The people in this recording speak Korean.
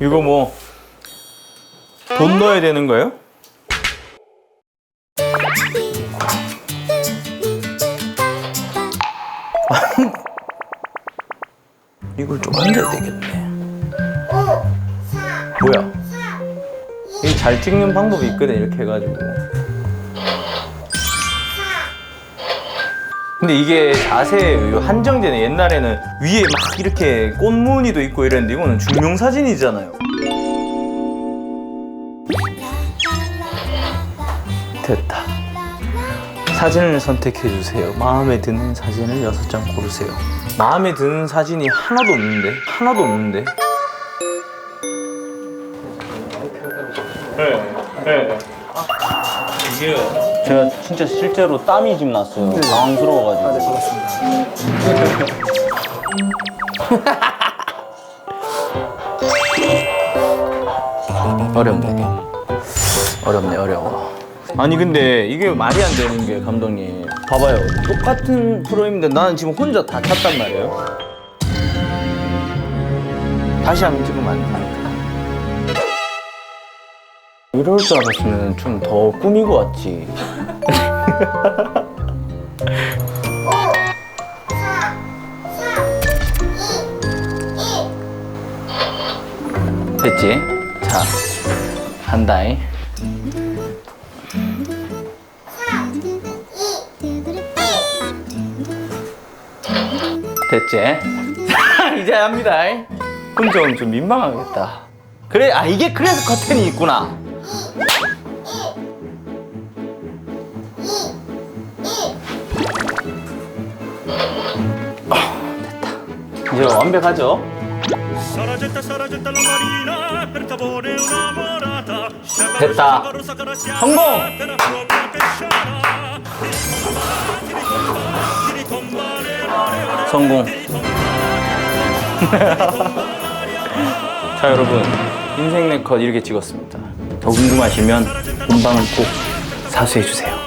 이거 뭐 돈 넣어야 되는 거예요? 이걸 좀 앉아야 되겠네. 뭐야? 이 잘 찍는 방법이 있거든 이렇게 해가지고. 근데 이게 자세 한정되네. 옛날에는 위에 막 이렇게 꽃무늬도 있고 이랬는데 이거는 증명사진이잖아요. 됐다. 사진을 선택해 주세요. 마음에 드는 사진을 여섯 장 고르세요. 마음에 드는 사진이 하나도 없는데? 하나도 없는데? 네, 네. 이게 제가 진짜 실제로 땀이 지금 났어요. 당황스러워가지고. 어렵네. 어렵네, 어려워. 아니 근데 이게 말이 안 되는 게 감독님. 봐봐요. 똑같은 프로인데 나는 지금 혼자 다 찼단 말이에요. 다시 한번 찍으면 안 되니까 이럴 줄 알았으면 좀 더 꾸미고 왔지. 됐지? 자 한다잉 됐지? 이제 합니다. 혼자 오면 좀 민망하겠다. 그래, 아, 이게 그래서 커튼이 있구나. 아, 됐다. 이제 완벽하죠? 됐다. 성공! 성공. 자, 여러분. 인생 네컷 이렇게 찍었습니다. 더 궁금하시면 본방을 꼭 사수해주세요.